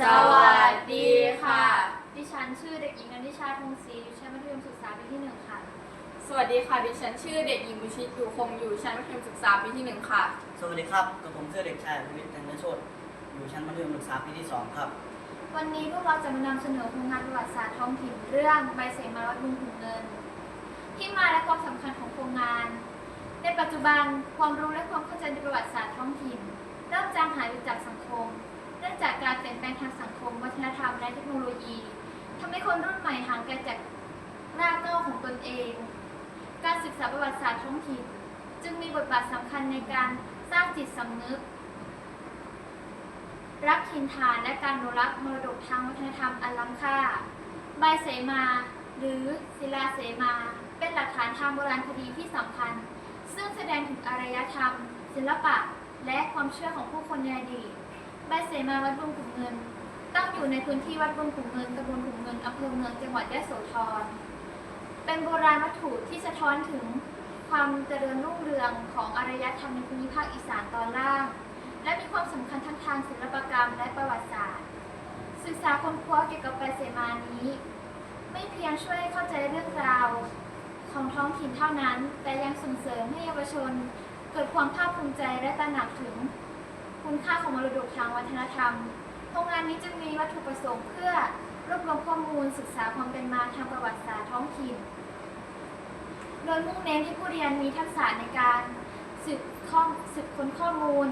สวัสดีค่ะ ดิฉันชื่อเด็กหญิงนันทิชาทงศรีอยู่ชั้นมัธยมศึกษาปีที่หนึ่งค่ะ สวัสดีค่ะ ดิฉันชื่อเด็กหญิงบุชิตอยู่คงอยู่ชั้นมัธยมศึกษาปีที่หนึ่งค่ะ สวัสดีครับกับผมชื่อเด็กชายวิวิทย์จันทโชตอยู่ชั้นมัธยมศึกษาปีที่2ครับ วันนี้พวกเราจะมานำเสนอโครงงานประวัติศาสตร์ท้องถิ่นเรื่องใบเสมาวัดบุญขุนเงิน ที่มาและความสำคัญของโครงงาน ในปัจจุบันความรู้และความเข้าใจในประวัติศาสตร์ท้องถิ่น เริ่มจางหายไปจากสังคมเนื่อง จากการเปลี่ยนแปลงทางสังคม วัฒนธรรมและเทคโนโลยีทำให้คนรุ่นใหม่ห่างไกลจากรากเหง้าของตนเอง การศึกษาประวัติศาสตร์ท้องถิ่น จึงมีบทบาทสำคัญในการสร้างจิตสำนึก รักถิ่นฐานและการอนุรักษ์มรดกทางวัฒนธรรมอันล้ำค่า ใบเสมา หรือศิลาเสมา เป็นหลักฐานทางโบราณคดีที่สำคัญ ซึ่งแสดงถึงอารยธรรม ศิลปะ และความเชื่อของผู้คนในอดีต ใบเสมาวัดบุญขุนเงิน ตั้งอยู่ในพื้นที่วัดบุญขุนเงินตำบลขุนเงินอำเภอเมืองจังหวัดยะโสธร เป็นโบราณวัตถุที่สะท้อนถึงความเจริญรุ่งเรืองของอารยธรรมในภูมิภาคอีสานตอนล่าง และมีความสำคัญทั้งทางศิลปกรรมและประวัติศาสตร์ ศึกษาค้นคว้าเกี่ยวกับใบเสมานี้ ไม่เพียงช่วยให้เข้าใจเรื่องราวของท้องถิ่นเท่านั้น แต่ยังส่งเสริมให้เยาวชน เกิดความภาคภูมิใจและตระหนักถึง คุณค่าของมรดกทางวัฒนธรรม โครงงานนี้จึงมีวัตถุประสงค์เพื่อรวบรวมข้อมูลศึกษาความเป็นมาทางประวัติศาสตร์ท้องถิ่น โดยมุ่งเน้นให้ผู้เรียนมีทักษะในการสืบข้อสืบค้นข้อมูล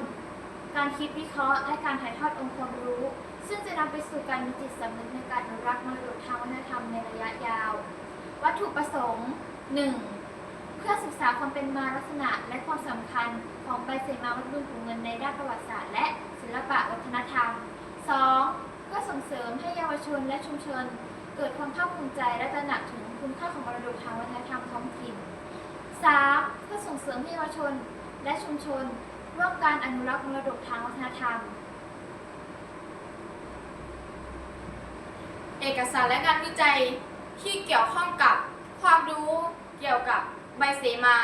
การคิดวิเคราะห์และการถ่ายทอดองค์ความรู้ ซึ่งจะนำไปสู่การมีจิตสำนึกในการอนุรักษ์มรดกทางวัฒนธรรมในระยะยาว วัตถุประสงค์ 1. เพื่อศึกษาความเป็นมาลักษณะและความสำคัญของใบเสมาวัดบุขุนเงินในด้านประวัติศาสตร์และศิลปะวัฒนธรรม 2. เพื่อส่งเสริมให้เยาวชนและชุมชน เกิดความภาคภูมิใจและตระหนักถึงคุณค่าของมรดกทางวัฒนธรรมท้องถิ่น 3. เพื่อส่งเสริมให้เยาวชนและชุมชน ร่วมการอนุรักษ์มรดกทางวัฒนธรรม เอกสารและงานวิจัยที่เกี่ยวข้องกับความรู้เกี่ยวกับ ใบเสมา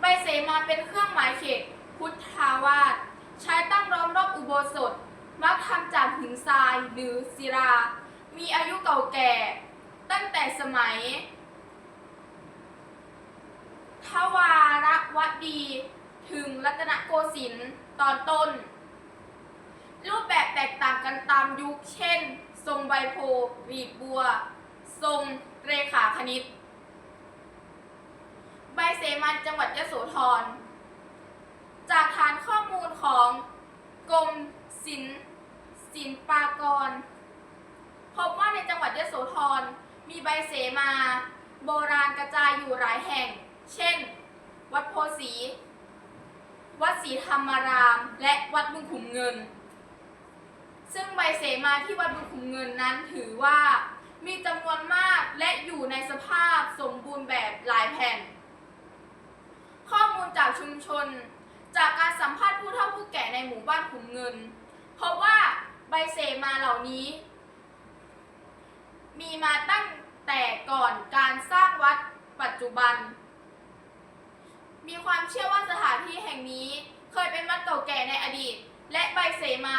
ใบเสมาเป็นเครื่องหมายเขตพุทธาวาสใช้ตั้งล้อมรอบอุโบสถ มักทำจากหินทรายหรือศิลา มีอายุเก่าแก่ ตั้งแต่สมัย ทวารวดีถึงรัตนโกสินทร์ตอนต้น รูปแบบแตกต่างกันตามยุค เช่น ทรงใบโพหวีดบัว ทรงเรขาคณิต ใบเสมันจังหวัดยโสธร จากฐานข้อมูลของกรมศิลป์ศิลปากร พบว่าในจังหวัดยโสธรมีใบเสมาโบราณกระจายอยู่หลายแห่ง เช่น วัดโพสี วัดศรีธรรมาราม และวัดบุญขุมเงิน ซึ่งใบเสมาที่วัดบุญขุมเงินนั้นถือว่ามีจำนวนมากและอยู่ในสภาพสมบูรณ์แบบหลายแผ่น ข้อมูลจากชุมชน จากการสัมภาษณ์ผู้เฒ่าผู้แก่ในหมู่บ้านขุมเงิน เพราะว่าใบเสมาเหล่านี้ มีมาตั้งแต่ก่อนการสร้างวัดปัจจุบัน มีความเชื่อว่าสถานที่แห่งนี้เคยเป็นวัดเก่าแก่ในอดีต และใบเสมา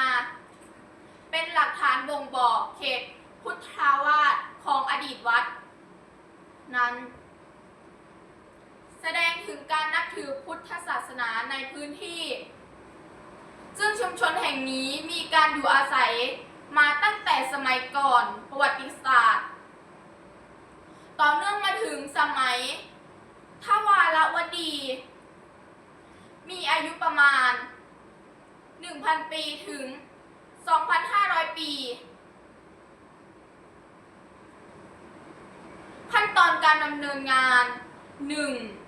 เป็นหลักฐานบ่งบอกเขตพุทธาวาสของอดีตวัด นั้น การนับถือพุทธศาสนาในพื้นที่ ซึ่งชุมชนแห่งนี้มีการอยู่อาศัยมาตั้งแต่สมัยก่อนประวัติศาสตร์ ต่อเนื่องมาถึงสมัยทวารวดี มีอายุประมาณ 1,000 ปีถึง 2,500 ปี ขั้นตอนการดำเนินงาน 1.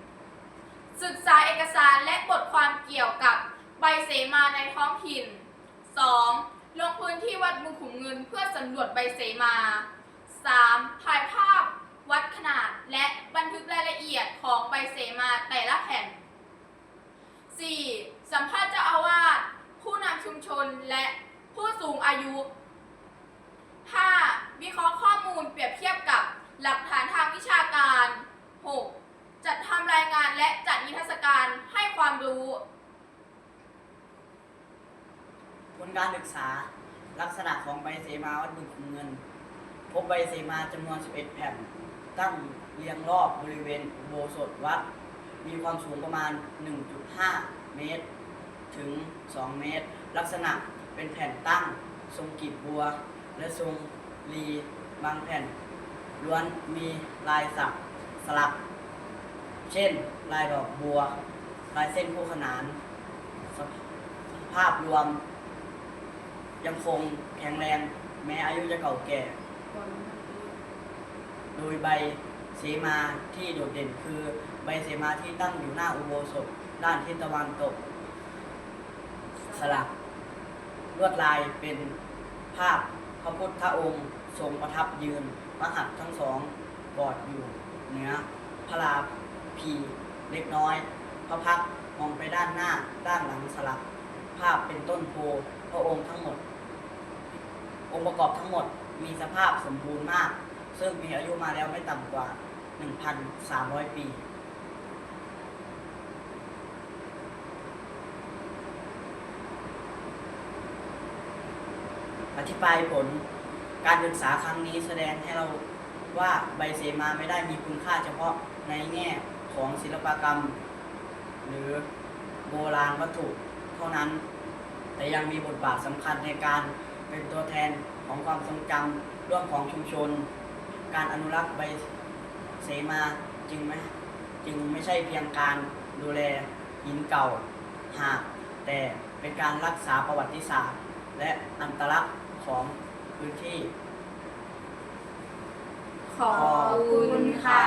ศึกษาเอกสารและบทความเกี่ยวกับใบเสมาในท้องถิ่น 2. ลงพื้นที่วัดบุญขุมเงินเพื่อสำรวจใบเสมา 3. ถ่ายภาพวัดขนาดและบันทึกรายละเอียดของใบเสมาแต่ละแผ่น 4. สัมภาษณ์เจ้าอาวาสผู้นำชุมชนและผู้สูงอายุ 5. วิเคราะห์ข้อมูลเปรียบเทียบกับหลักฐานทางวิชาการ 6. จัดทำรายงานและจัดนิทรรศการให้ความรู้ ผล การศึกษา ลักษณะของใบเสมาวัดบึงขุเงิน พบใบเสมาจำนวน 11 แผ่น ตั้งเรียงรอบบริเวณอุโบสถวัด มีความสูงประมาณ 1.5 เมตร ถึง 2 เมตร ลักษณะเป็นแผ่นตั้ง ทรงกีบบัว และทรงรีบางแผ่น ล้วนมีลายสักสลัก เช่น ลายดอกบัว ลายเส้นคู่ขนานสภาพรวม ยังคงแข็งแรงแม้อายุจะเก่าแก่ โดยใบเสมาที่โดดเด่นคือใบเสมาที่ตั้งอยู่หน้าอุโบสถด้านทิศตะวันตก สลักลวดลายเป็นภาพพระพุทธองค์ทรงประทับยืนพระหัตทั้งสองกอดอยู่เหนือพระลาพีเล็กน้อย พระพักมองไปด้านหน้าด้านหลังสลัก ภาพเป็นต้นโพพระองค์ทั้งหมด องค์ประกอบทั้งหมดมีสภาพสมบูรณ์มาก ซึ่งมีอายุมาแล้วไม่ต่ำกว่า 1,300 ปี อธิบายผลการศึกษาครั้งนี้แสดงให้เราว่าใบเสมาไม่ได้มีคุณค่าเฉพาะในแง่ของศิลปกรรม หรือโบราณวัตถุเท่านั้น แต่ยังมีบทบาทสำคัญในการ เป็นตัวแทนของความทรงจำร่วมของชุมชน การอนุรักษ์ใบเสมาจึงไม่จึงไม่ใช่เพียงการดูแลหินเก่าหากแต่เป็นการรักษาประวัติศาสตร์ และอันตลักษณ์ของพื้นที่ ขอบคุณค่ะ